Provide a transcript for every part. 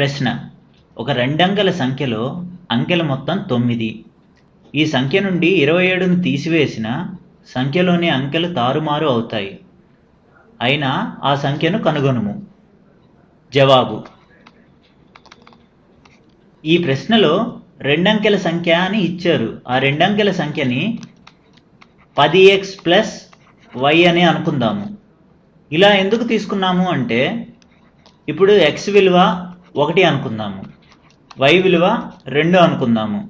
ప్రశ్న. ఒక రెండంకెల సంఖ్యలో అంకెల మొత్తం తొమ్మిది. ఈ సంఖ్య నుండి ఇరవై ఏడును తీసివేసిన సంఖ్యలోని అంకెలు తారుమారు అవుతాయి. అయినా ఆ సంఖ్యను కనుగొనుము. జవాబు. ఈ ప్రశ్నలో రెండంకెల సంఖ్య అని ఇచ్చారు. ఆ రెండంకెల సంఖ్యని పది ఎక్స్ ప్లస్ వై అని అనుకుందాము. ఇలా ఎందుకు తీసుకున్నాము అంటే ఇప్పుడు ఎక్స్ విలువ ఒకటి అనుకుందాము. వై విలువ రెండు అనుకుందాము.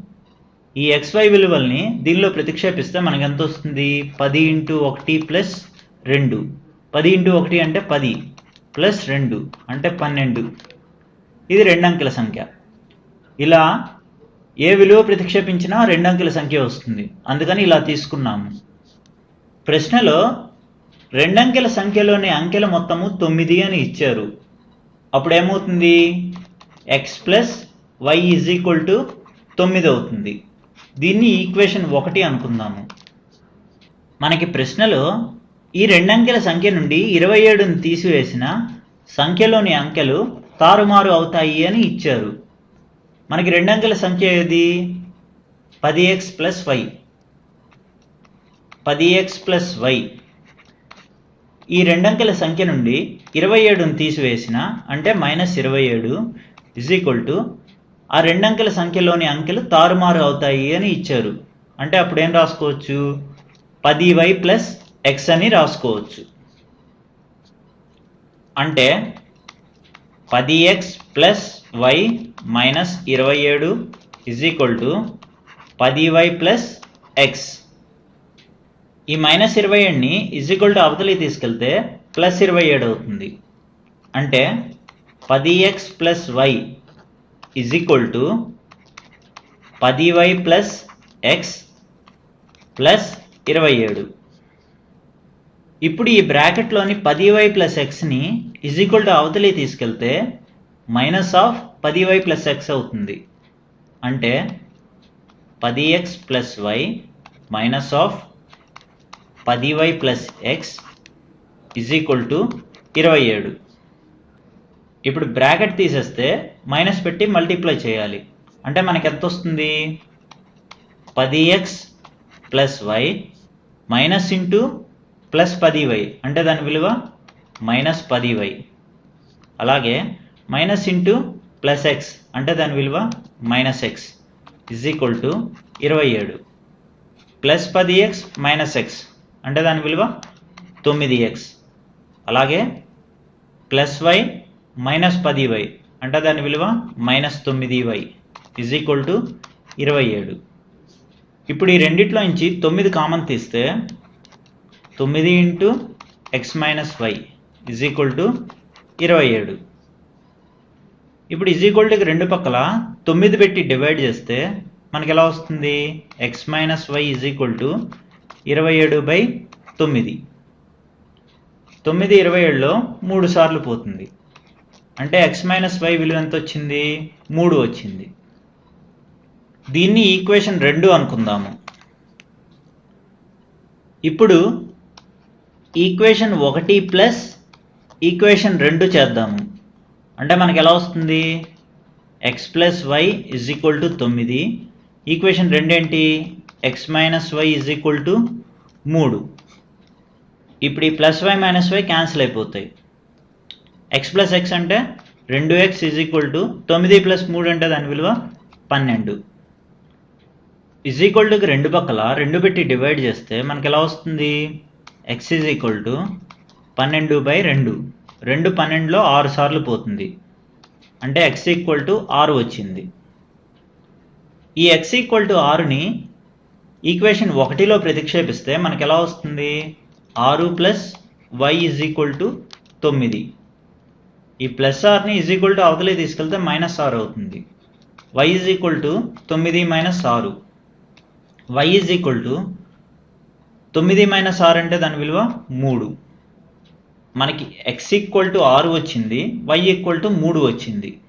ఈ ఎక్స్వై విలువల్ని దీనిలో ప్రతిక్షేపిస్తే మనకు ఎంత వస్తుంది? పది ఇంటూ ఒకటి ప్లస్ రెండు. పది ఇంటూ ఒకటి అంటే పది ప్లస్ రెండు అంటే పన్నెండు. ఇది రెండు అంకెల సంఖ్య. ఇలా ఏ విలువ ప్రతిక్షేపించినా రెండు అంకెల సంఖ్య వస్తుంది. అందుకని ఇలా తీసుకున్నాము. ప్రశ్నలో రెండంకెల సంఖ్యలోని అంకెల మొత్తము తొమ్మిది అని ఇచ్చారు. అప్పుడు ఏమవుతుంది X plus Y is equal to తొమ్మిది అవుతుంది. దీన్ని ఈక్వేషన్ ఒకటి అనుకుందాము. మనకి ప్రశ్నలో ఈ రెండంకెల సంఖ్య నుండి ఇరవై ఏడును తీసివేసిన సంఖ్యలోని అంకెలు తారుమారు అవుతాయి అని ఇచ్చారు. మనకి రెండంకెల సంఖ్య ఏది? పది ఎక్స్ ప్లస్ వై పది ఎక్స్ ప్లస్ వై ఈ రెండంకెల సంఖ్య నుండి ఇరవై ఏడును తీసివేసిన అంటే మైనస్ ఇరవై ఏడు ఇజ్ ఈక్వల్ టు ఆ రెండంకెల సంఖ్యలోని అంకెలు తారుమారు అవుతాయి అని ఇచ్చారు. అంటే అప్పుడు ఏం రాసుకోవచ్చు? పది వై ప్లస్ ఎక్స్ అని రాసుకోవచ్చు. అంటే పది ఎక్స్ ప్లస్ వై మైనస్ ఇరవై ఏడు ఇజ్ ఈక్వల్ టు పది వై ప్లస్ ఎక్స్. ఈ మైనస్ ఇరవై ఏడుని ఇజ్ ఈక్వల్ టు అవతలి తీసుకెళ్తే ప్లస్ ఇరవై ఏడు అవుతుంది. అంటే పది X plus Y is equal to పది వై ప్లస్ ఎక్స్ ప్లస్ ఇరవై ఏడు. ఇప్పుడు ఈ బ్రాకెట్లోని పది వై ప్లస్ ఎక్స్ని ఇజ్ ఈక్వల్ టు అవతలి తీసుకెళ్తే మైనస్ ఆఫ్ పది వై ప్లస్ ఎక్స్ అవుతుంది. అంటే పది X plus Y minus of పది Y plus X is equal to ఇరవై ఏడు. ఇప్పుడు బ్రాకెట్ తీసేస్తే మైనస్ పెట్టి మల్టిప్లై చేయాలి. అంటే మనకి ఎంత వస్తుంది? పది X plus Y minus into plus పది వై అంటే దాని విలువ మైనస్ పది వై అలాగే మైనస్ ఇంటూ ప్లస్ ఎక్స్ అంటే దాని విలువ minus X is equal to ఇరవై ఏడు. ప్లస్ పది ఎక్స్ మైనస్ ఎక్స్ అంటే దాని విలువ తొమ్మిది ఎక్స్ అలాగే ప్లస్ వై మైనస్ పది వై అంటే దాని విలువ మైనస్ తొమ్మిది వై ఇజ్ ఈక్వల్ టు ఇరవై ఏడు. ఇప్పుడు ఈ రెండిట్లో నుంచి తొమ్మిది కామన్ తీస్తే తొమ్మిది into X minus Y is equal to ఇరవై ఏడు. ఇప్పుడు ఇజ్ ఈక్వల్ టుకి రెండు పక్కల తొమ్మిది పెట్టి డివైడ్ చేస్తే మనకి ఎలా వస్తుంది? X minus Y is equal to ఇరవై ఏడు బై తొమ్మిది. తొమ్మిది ఇరవై ఏడులో మూడు సార్లు పోతుంది. అంటే ఎక్స్ మైనస్ వై విలువ ఎంత వచ్చింది? మూడు వచ్చింది. దీన్ని ఈక్వేషన్ రెండు అనుకుందాము. ఇప్పుడు ఈక్వేషన్ ఒకటి ప్లస్ ఈక్వేషన్ రెండు చేద్దాము. అంటే మనకి ఎలా వస్తుంది? X plus Y is equal to తొమ్మిది. Equation రెండేంటి? X minus Y is equal to మూడు. ఇప్పుడు ఈ plus Y minus Y cancel అయిపోతాయి. ఎక్స్ ప్లస్ ఎక్స్ అంటే రెండు ఎక్స్ ఈజ్ ఈక్వల్ టు తొమ్మిది ప్లస్ మూడు అంటే దాని విలువ పన్నెండు. ఇజ్ ఈక్వల్ టుకి రెండు పక్కల రెండు పెట్టి డివైడ్ చేస్తే మనకి ఎలా వస్తుంది? ఎక్స్ ఈజ్ ఈక్వల్ టు పన్నెండు బై రెండు. రెండు పన్నెండులో ఆరు సార్లు పోతుంది. అంటే ఎక్స్ ఈక్వల్ టు ఆరు వచ్చింది. ఈ ఎక్స్ ఈక్వల్ టు ఆరుని ఈక్వేషన్ ఒకటిలో ప్రతిక్షేపిస్తే మనకి ఎలా వస్తుంది? ఆరు plus Y is equal to తొమ్మిది. ఈ ప్లస్ ఆర్ని ఇజ్ ఈక్వల్ టు అవతలే తీసుకెళ్తే మైనస్ ఆరు అవుతుంది. వై ఇజ్ ఈక్వల్ టు తొమ్మిది మైనస్ ఆరు. వై ఈజ్ ఈక్వల్ టు తొమ్మిది మైనస్ ఆరు అంటే దాని విలువ మూడు. మనకి ఎక్స్ ఈక్వల్ టు ఆరు వచ్చింది వై ఈక్వల్ టు మూడు వచ్చింది.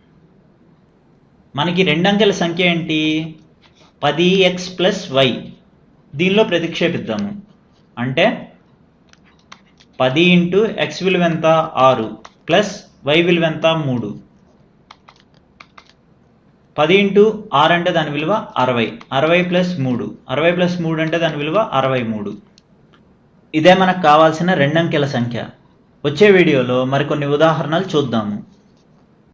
మనకి రెండంకెల సంఖ్య ఏంటి? పది ఎక్స్ ప్లస్ వై. దీనిలో ప్రతిక్షేపిద్దాము. అంటే పది ఇంటూ ఎక్స్ విలువ ఎంత? ఆరు. ప్లస్ వై విలువ ఎంత? మూడు. పది ఇంటూ ఆరు అంటే దాని విలువ అరవై. అరవై ప్లస్ మూడు. అరవై ప్లస్ మూడు అంటే దాని విలువ అరవై మూడు. ఇదే మనకు కావాల్సిన రెండంకెల సంఖ్య. వచ్చే వీడియోలో మరికొన్ని ఉదాహరణలు చూద్దాము.